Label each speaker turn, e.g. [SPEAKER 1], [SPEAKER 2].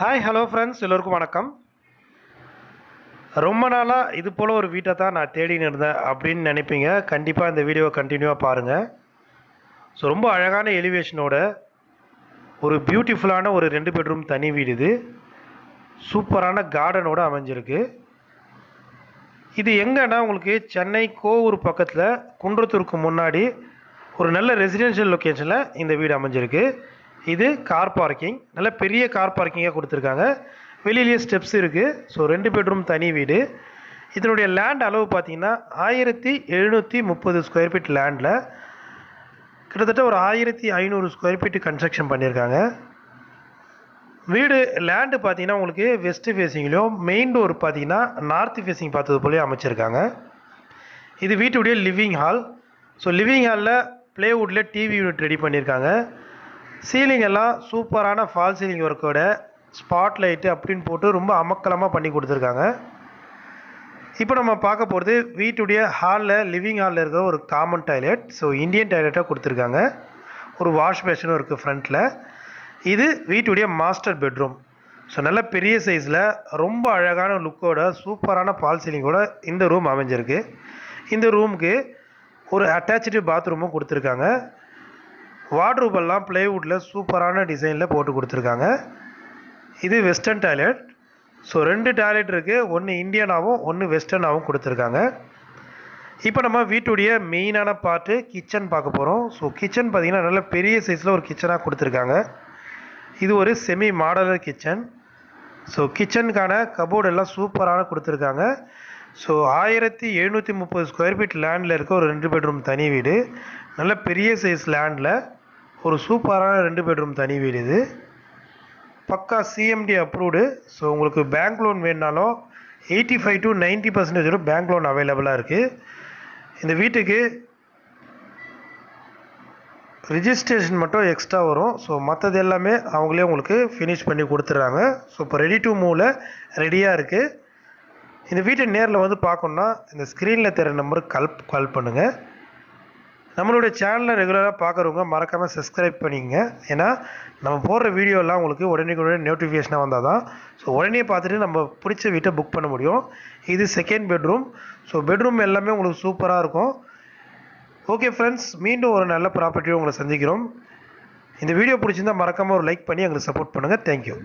[SPEAKER 1] Hi hello friends எல்லோருக்கும் வணக்கம். ரொம்ப நாளாக இது போல் ஒரு வீட்டை தான் நான் தேடின்னு இருந்தேன் அப்படின்னு நினைப்பீங்க. கண்டிப்பாக இந்த வீடியோவை கண்டினியூவாக பாருங்கள் ஸோ ரொம்ப அழகான எலிவேஷனோட ஒரு பியூட்டிஃபுல்லான ஒரு ரெண்டு பெட்ரூம் தனி வீடு இது. சூப்பரான கார்டனோட அமைஞ்சிருக்கு. இது எங்கன்னா உங்களுக்கு சென்னை கோவூர் பக்கத்தில் குன்றத்தூருக்கு முன்னாடி ஒரு நல்ல ரெசிடென்ஷியல் லொக்கேஷனில் இந்த வீடு அமைஞ்சிருக்கு. இது கார் பார்க்கிங் நல்ல பெரிய கார் பார்க்கிங்காக கொடுத்துருக்காங்க. வெளியிலேயே ஸ்டெப்ஸ் இருக்குது ஸோ ரெண்டு பெட்ரூம் தனி வீடு. இதனுடைய லேண்ட் அளவு பார்த்தீங்கன்னா ஆயிரத்தி எழுநூற்றி முப்பது ஸ்கொயர் ஃபீட் லேண்டில் கிட்டத்தட்ட ஒரு ஆயிரத்தி ஐநூறு ஸ்கொயர் ஃபீட் கன்ஸ்ட்ரக்ஷன் பண்ணியிருக்காங்க. வீடு லேண்டு பார்த்தீங்கன்னா உங்களுக்கு வெஸ்ட்டு ஃபேஸிங்லேயும் மெயின் டோர் பார்த்தீங்கன்னா நார்த் ஃபேஸிங் பார்த்தது போலேயே அமைச்சிருக்காங்க. இது வீட்டுடைய லிவிங் ஹால் ஸோ லிவிங் ஹாலில் ப்ளேவுட்டில் டிவி யூனிட் ரெடி பண்ணியிருக்காங்க. சீலிங் எல்லாம் சூப்பரான ஃபால் சீலிங் ஒர்க்கோட ஸ்பாட் லைட்டு அப்படின்னு போட்டு ரொம்ப அமக்கலமாக பண்ணி கொடுத்துருக்காங்க. இப்போ நம்ம பார்க்க போகிறது வீட்டுடைய ஹாலில் லிவிங் ஹாலில் இருக்கிற ஒரு காமன் டாய்லெட் ஸோ இந்தியன் டாய்லெட்டாக கொடுத்துருக்காங்க. ஒரு வாஷ் பேஷனும் இருக்குது ஃப்ரண்ட்டில் இது வீட்டுடைய மாஸ்டர் பெட்ரூம் ஸோ நல்ல பெரிய சைஸில் ரொம்ப அழகான லுக்கோட சூப்பரான பால் சீலிங்கோட இந்த ரூம் அமைஞ்சிருக்கு. இந்த ரூமுக்கு ஒரு அட்டாச்சு பாத்ரூமும் கொடுத்துருக்காங்க. வார்ட்ரூப் எல்லாம் ப்ளைவுட்டில் சூப்பரான டிசைனில் போட்டு கொடுத்துருக்காங்க. இது வெஸ்டர்ன் டாய்லெட் ஸோ ரெண்டு டாய்லெட் இருக்குது ஒன்று இந்தியனாகவும் ஒன்று வெஸ்டர்னாகவும் கொடுத்துருக்காங்க. இப்போ நம்ம வீட்டுடைய மெயினான பார்ட்டு கிச்சன் பார்க்க போகிறோம் ஸோ கிச்சன் பார்த்திங்கன்னா நல்ல பெரிய சைஸில் ஒரு கிச்சனாக கொடுத்துருக்காங்க. இது ஒரு செமி மாடலர் கிச்சன் ஸோ கிச்சனுக்கான கபோர்டு எல்லாம் சூப்பரான கொடுத்துருக்காங்க. ஸோ ஆயிரத்தி எழுநூற்றி முப்பது ஸ்கொயர் ஃபீட் லேண்டில் இருக்க ஒரு ரெண்டு பெட்ரூம் தனி வீடு. நல்ல பெரிய சைஸ் லேண்டில் ஒரு சூப்பரான ரெண்டு பெட்ரூம் தனி வீடு இது. பக்கா C M D approved so உங்களுக்கு பேங்க் லோன் வேணுனாலும் eighty five to ninety percentage bank loan அவைலபிளாக இருக்குது இந்த வீட்டுக்கு ரிஜிஸ்ட்ரேஷன் மட்டும் எக்ஸ்ட்ரா வரும். ஸோ மற்றது எல்லாமே அவங்களே உங்களுக்கு ஃபினிஷ் பண்ணி கொடுத்துட்றாங்க. ஸோ இப்போ ரெடி டு மூவில் ரெடியாக இருக்குது இந்த வீட்டை நேரில் வந்து பார்க்கணுன்னா இந்த ஸ்க்ரீனில் தெரிய நம்பருக்கு கால் கால் பண்ணுங்கள் நம்மளுடைய சேனலை ரெகுலராக பார்க்குறவங்க மறக்காமல் சப்ஸ்கிரைப் பண்ணிக்கங்க ஏன்னா நம்ம போடுற வீடியோலாம் உங்களுக்கு உடனே உடனே நோட்டிஃபிகேஷனாக வந்தால் தான் ஸோ உடனே பார்த்துட்டு நம்ம பிடிச்ச வீட்டை புக் பண்ண முடியும். இது செகண்ட் பெட்ரூம் ஸோ பெட்ரூம் எல்லாமே உங்களுக்கு சூப்பராக இருக்கும். ஓகே ஃப்ரெண்ட்ஸ் மீண்டும் ஒரு நல்ல ப்ராப்பர்ட்டியை உங்களை சந்திக்கிறோம். இந்த வீடியோ பிடிச்சிருந்தால் மறக்காமல் ஒரு லைக் பண்ணி எங்களுக்கு சப்போர்ட் பண்ணுங்கள் தேங்க்யூ